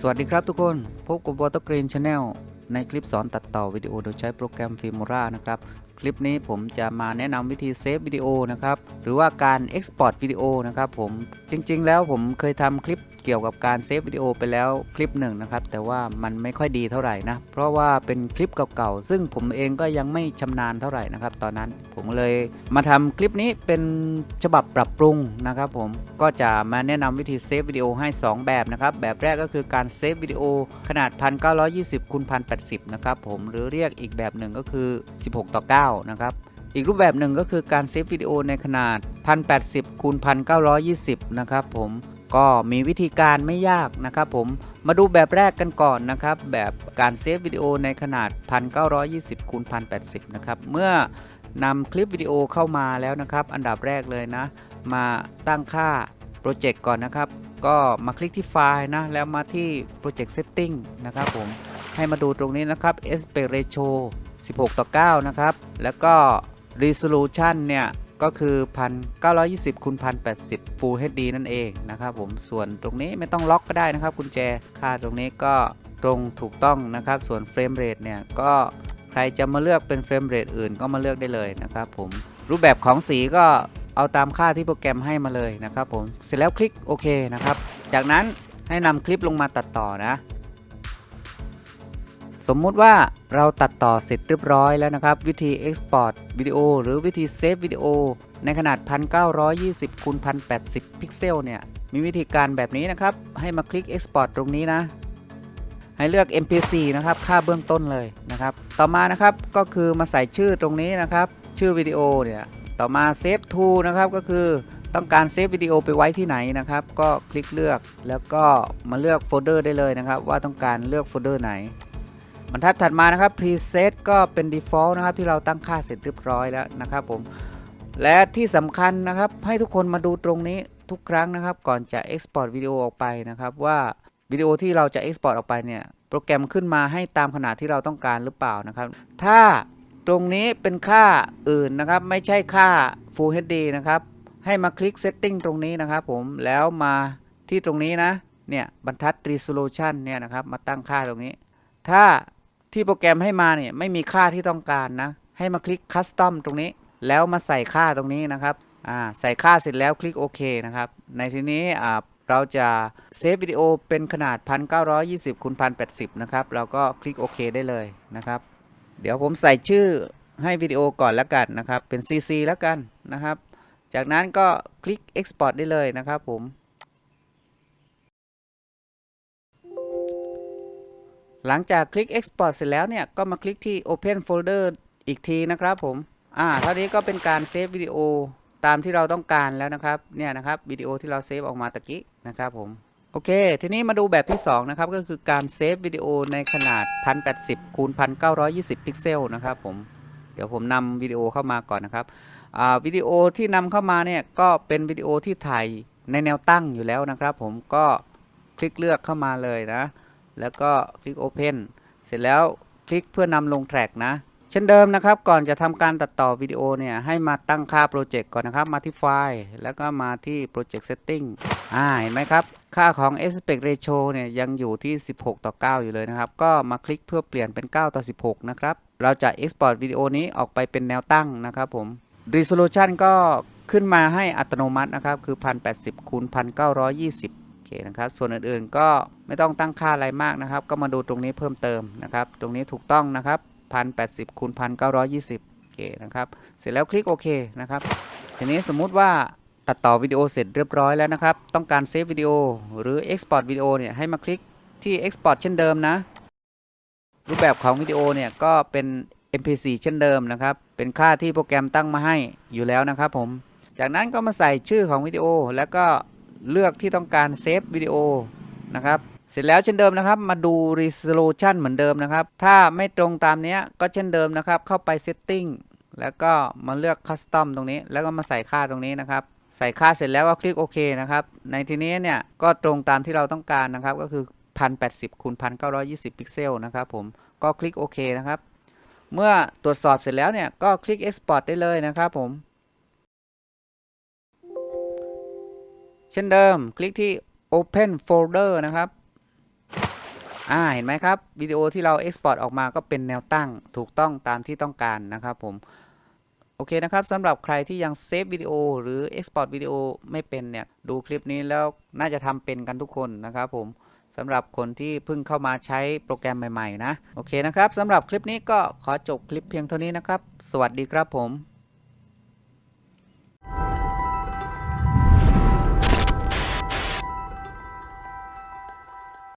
สวัสดีครับทุกคน พบกับ Water Green Channel ในคลิปสอนตัดต่อวิดีโอโดยใช้โปรแกรม Filmora นะครับ คลิปนี้ผมจะมาแนะนำวิธีเซฟวิดีโอนะครับหรือว่าการ Export วิดีโอนะครับผมจริง ๆ แล้วผมเคยทำคลิปเกี่ยวกับการเซฟวิดีโอไปแล้วคลิปหนึ่งนะครับแต่ว่ามันไม่ค่อยดีเท่าไหร่นะเพราะว่าเป็นคลิปเก่าๆซึ่งผมเองก็ยังไม่ชำนาญเท่าไหร่นะครับตอนนั้นผมเลยมาทำคลิปนี้เป็นฉบับปรับปรุงนะครับผมก็จะมาแนะนำวิธีเซฟวิดีโอให้ 2 แบบนะครับแบบแรกก็คือการเซฟวิดีโอขนาด 1920คูณ1080นะครับผมหรือเรียกอีกแบบหนึ่งก็คือ 16 ต่อ 9นะครับอีกรูปแบบหนึ่งก็คือการเซฟวิดีโอในขนาด 1080คูณ1920 นะครับผมก็มีวิธีการไม่ยากนะครับผม มาดูแบบแรกกันก่อนนะครับ แบบการเซฟวิดีโอในขนาด 1920คูณ1080 นะครับ เมื่อนำคลิปวิดีโอเข้ามาแล้วนะครับ อันดับแรกเลยนะ มาตั้งค่าโปรเจกต์ก่อนนะครับ ก็มาคลิกที่ไฟล์นะ แล้วมาที่ Project Setting นะครับผม ให้มาดูตรงนี้นะครับ aspect ratio 16 ต่อ 9 นะครับ แล้วก็ resolution เนี่ย ก็คือ 1920คูณ1080 Full HD นั่นเองนะครับผม ส่วนตรงนี้ไม่ต้องล็อกก็ได้นะครับกุญแจ ค่าตรงนี้ก็ตรงถูกต้องนะครับ ส่วน frame rate เนี่ย ก็ใครจะมาเลือกเป็น frame rate อื่นก็มาเลือกได้เลยนะครับผม รูปแบบของสีก็เอาตามค่าที่โปรแกรมให้มาเลยนะครับผม เสร็จแล้วคลิกโอเคนะครับ จากนั้นให้นำคลิปลงมาตัดต่อนะ สมมุติว่าเราตัดต่อเสร็จเรียบร้อยแล้วนะครับ วิธี Export วิดีโอหรือวิธีเซฟวิดีโอในขนาด 1920คูณ1080 พิกเซลเนี่ย มีวิธีการแบบนี้นะครับ ให้มาคลิก Export ตรงนี้นะ ให้เลือก MP4 นะครับ ค่าเบื้องต้นเลยนะครับ ต่อมานะครับก็คือมาใส่ชื่อตรงนี้นะครับ ชื่อวิดีโอเนี่ย ต่อมา Save to นะครับก็คือต้องการเซฟวิดีโอไปไว้ที่ไหนนะครับ ก็คลิกเลือกแล้วก็มาเลือกโฟลเดอร์ได้เลยนะครับ ว่าต้องการเลือกโฟลเดอร์ไหน บรรทัดถัดมานะครับ preset ก็เป็น default นะครับที่เราตั้งค่าเสร็จเรียบร้อยแล้วนะครับผม และที่สำคัญนะครับให้ทุกคนมาดูตรงนี้ทุกครั้งนะครับ ก่อนจะ export วิดีโอออกไปนะครับ ว่าวิดีโอที่เราจะ export ออกไปเนี่ยโปรแกรมขึ้นมาให้ตามขนาดที่เราต้องการหรือเปล่านะครับ ถ้าตรงนี้เป็นค่าอื่นนะครับ ไม่ใช่ค่า Full HD นะครับให้มาคลิก setting ตรงนี้นะครับผมแล้วมาที่ตรงนี้นะเนี่ยบรรทัด resolution เนี่ยนะครับมาตั้งค่าตรงนี้ ถ้า ที่โปรแกรมให้มาเนี่ยไม่มีค่าที่ต้องการนะ ให้มาคลิก custom ตรงนี้ แล้วมาใส่ค่าตรงนี้นะครับอ่าใส่ค่าเสร็จแล้วคลิกโอเคนะครับ ในทีนี้อ่าเราจะเซฟวิดีโอเป็นขนาด 1920คูณ1080 นะครับ เราก็คลิกโอเคได้เลยนะครับ เดี๋ยวผมใส่ชื่อให้วิดีโอก่อนแล้วกันนะครับ เป็น CC แล้วกันนะครับ จากนั้นก็คลิก Export ได้เลยนะครับผม หลังจากคลิก Export เสร็จแล้วเนี่ย ก็มาคลิกที่ Open Folder อีกทีนะครับผม อ่าเท่านี้ก็เป็นการเซฟวิดีโอตามที่เราต้องการแล้วนะครับ เนี่ยนะครับวิดีโอที่เราเซฟออกมาตะกี้นะครับผม โอเค ทีนี้มาดูแบบที่ 2 นะครับ ก็คือการเซฟวิดีโอในขนาด 1080คูณ1920 พิกเซลนะครับผม เดี๋ยวผมนำวิดีโอเข้ามาก่อนนะครับ อ่าวิดีโอที่นำเข้ามาเนี่ยก็เป็นวิดีโอที่ถ่ายในแนวตั้งอยู่แล้วนะครับ ผมก็คลิกเลือกเข้ามาเลยนะ แล้วก็คลิก Open เสร็จแล้วคลิกเพื่อนำลงแทร็กนะ เช่นเดิมนะครับ ก่อนจะทำการตัดต่อวิดีโอเนี่ย ให้มาตั้งค่าโปรเจกต์ก่อนนะครับ มาที่ไฟล์ แล้วก็มาที่ Project Setting อ่า เห็นไหมครับ ค่าของ Aspect Ratio เนี่ยยังอยู่ที่ 16 ต่อ 9 อยู่เลยนะครับ ก็มาคลิกเพื่อเปลี่ยนเป็น 9 ต่อ 16 นะครับ เราจะ Export วิดีโอนี้ออกไปเป็นแนวตั้งนะครับผม Resolution ก็ขึ้นมาให้อัตโนมัตินะครับ คือ 1080คูณ1920โอ เคนะครับส่วนอื่นๆก็ไม่ต้องตั้งค่าอะไรมากนะครับ ก็มาดูตรงนี้เพิ่มเติมนะครับ ตรงนี้ถูกต้องนะครับ1080คูณ1920โอเคนะครับ เสร็จแล้วคลิกโอเคนะครับ ทีนี้สมมุติว่าตัดต่อวิดีโอเสร็จเรียบร้อยแล้วนะครับ ต้องการเซฟวิดีโอหรือ Export วิดีโอเนี่ยให้มาคลิกที่ Export เช่นเดิมนะ รูปแบบของวิดีโอเนี่ยก็เป็น MP4 เช่นเดิมนะครับ เป็นค่าที่โปรแกรมตั้งมาให้อยู่แล้วนะครับผม จากนั้นก็มาใส่ชื่อของวิดีโอแล้วก็ เลือกที่ต้องการเซฟวิดีโอนะครับเสร็จแล้วเช่นเดิมนะครับมาดู resolution เหมือนเดิมนะครับ ถ้าไม่ตรงตามนี้ก็เช่นเดิมนะครับ เข้าไป setting แล้วก็มาเลือก custom ตรงนี้ แล้วก็มาใส่ค่าตรงนี้นะครับ ใส่ค่าเสร็จแล้วก็คลิกโอเคนะครับ ในทีนี้เนี่ยก็ตรงตามที่เราต้องการนะครับ ก็คือ 1080คูณ1920 พิกเซลนะครับผมก็คลิกโอเคนะครับ เมื่อตรวจสอบเสร็จแล้วเนี่ยก็คลิก export ได้เลยนะครับผม เช่นเดิมคลิกที่ Open Folder นะครับอ่าเห็นไหมครับวิดีโอที่เรา Export ออกมาก็เป็นแนวตั้งถูกต้องตามที่ต้องการนะครับผมโอเคนะครับสำหรับใครที่ยังเซฟวิดีโอหรือ Export วิดีโอไม่เป็นเนี่ยดูคลิปนี้แล้วน่าจะทำเป็นกันทุกคนนะครับผมสำหรับคนที่เพิ่งเข้ามาใช้โปรแกรมใหม่ๆนะโอเคนะครับสำหรับคลิปนี้ก็ขอจบคลิปเพียงเท่านี้นะครับ สวัสดีครับผม